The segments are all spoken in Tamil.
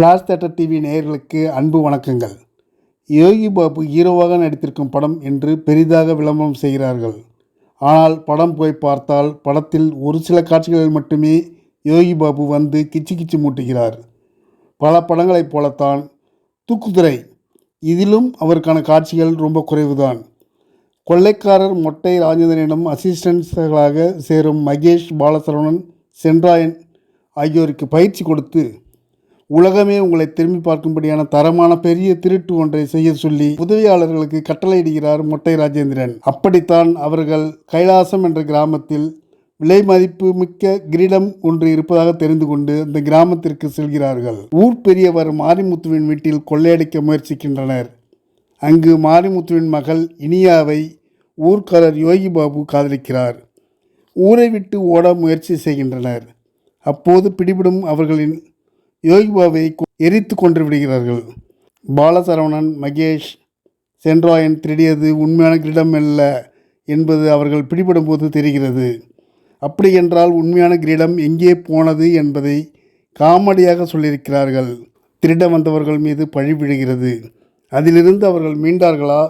ஃப்ளாஷ் தேட்டர் டிவி நேயர்களுக்கு அன்பு வணக்கங்கள். யோகி பாபு ஹீரோவாக நடித்திருக்கும் படம் என்று பெரிதாக விளம்பரம் செய்கிறார்கள். ஆனால் படம் போய் பார்த்தால் படத்தில் ஒரு சில காட்சிகளில் மட்டுமே யோகி பாபு வந்து கிச்சு கிச்சு மூட்டுகிறார். பல படங்களைப் போலத்தான் தூக்குதுறை. இதிலும் அவருக்கான காட்சிகள் ரொம்ப குறைவுதான். கொள்ளைக்காரர் மொட்டை ராஜேந்திரனிடம் அசிஸ்டன்ஸ்களாக சேரும் மகேஷ் பாலசரவணன் சென்றாயன் ஆகியோருக்கு பயிற்சி கொடுத்து உலகமே உங்களை திரும்பி பார்க்கும்படியான தரமான பெரிய திருட்டு ஒன்றை செய்ய சொல்லி உதவியாளர்களுக்கு கட்டளையிடுகிறார் மொட்டை ராஜேந்திரன். அப்படித்தான் அவர்கள் கைலாசம் என்ற கிராமத்தில் விலை மதிப்பு மிக்க கிரீடம் ஒன்று இருப்பதாக தெரிந்து கொண்டு அந்த கிராமத்திற்கு செல்கிறார்கள். ஊர் பெரியவர் மாரிமுத்துவின் வீட்டில் கொள்ளையடிக்க முயற்சிக்கின்றனர். அங்கு மாரிமுத்துவின் மகள் இனியாவை ஊர்க்காரர் யோகி பாபு காதலிக்கிறார். ஊரை விட்டு ஓட முயற்சி செய்கின்றனர். அப்போது பிடிபடும் அவர்களின் யோகி பாபுவை எரித்து கொன்று விடுகிறார்கள். பாலசரவணன் மகேஷ் சென்ட்ராயன் திருடியது உண்மையான கிரீடம் அல்ல என்பது அவர்கள் பிடிபடும் போது தெரிகிறது அப்படியென்றால் உண்மையான கிரீடம் எங்கே போனது என்பதை காமெடியாக சொல்லியிருக்கிறார்கள். திருட வந்தவர்கள் மீது பழி விழுகிறது. அதிலிருந்து அவர்கள் மீண்டார்களா?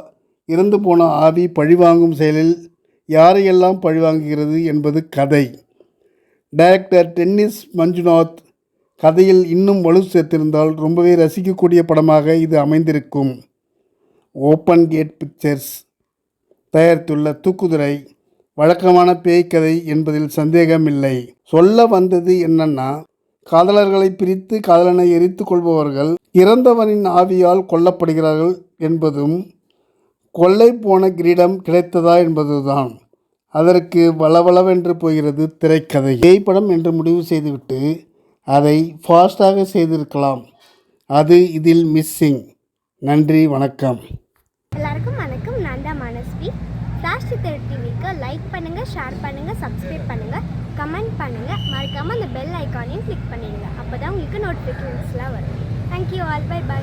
இறந்து போன ஆவி பழிவாங்கும் செயலில் யாரையெல்லாம் பழிவாங்குகிறது என்பது கதை. டைரக்டர் டென்னிஸ் மஞ்சுநாத் கதையில் இன்னும் வலு சேர்த்திருந்தால் ரொம்பவே ரசிக்கக்கூடிய படமாக இது அமைந்திருக்கும். ஓப்பன் கேட் பிக்சர்ஸ் தயாரித்துள்ள தூக்குதுரை வழக்கமான பேய் கதை என்பதில் சந்தேகமில்லை. சொல்ல வந்தது என்னன்னா காதலர்களை பிரித்து காதலனை எரித்து கொள்பவர்கள் இறந்தவனின் ஆவியால் கொல்லப்படுகிறார்கள் என்பதும் கொள்ளை போன கிரீடம் கிடைத்ததா என்பதுதான். அதற்கு வளவளவென்று போகிறது திரைக்கதை. பேய் படம் என்று முடிவு செய்துவிட்டு அதை ஃபாஸ்டாக செய்திருக்கலாம். அது இதில் மிஸ்ஸிங் நன்றி வணக்கம். எல்லாருக்கும் வணக்கம். நான் தான் மனஸ்வி. ஃப்ளாஷ் டிவிக்கு லைக் பண்ணுங்கள் ஷேர் பண்ணுங்கள் சப்ஸ்கிரைப் பண்ணுங்கள் கமெண்ட் பண்ணுங்கள் மறக்காமல் அந்த பெல் ஐக்கானையும் கிளிக் பண்ணிடுங்க. அப்போ தான் உங்களுக்கு நோட்டிஃபிகேஷன்ஸ்லாம் வரும். Thank you all by by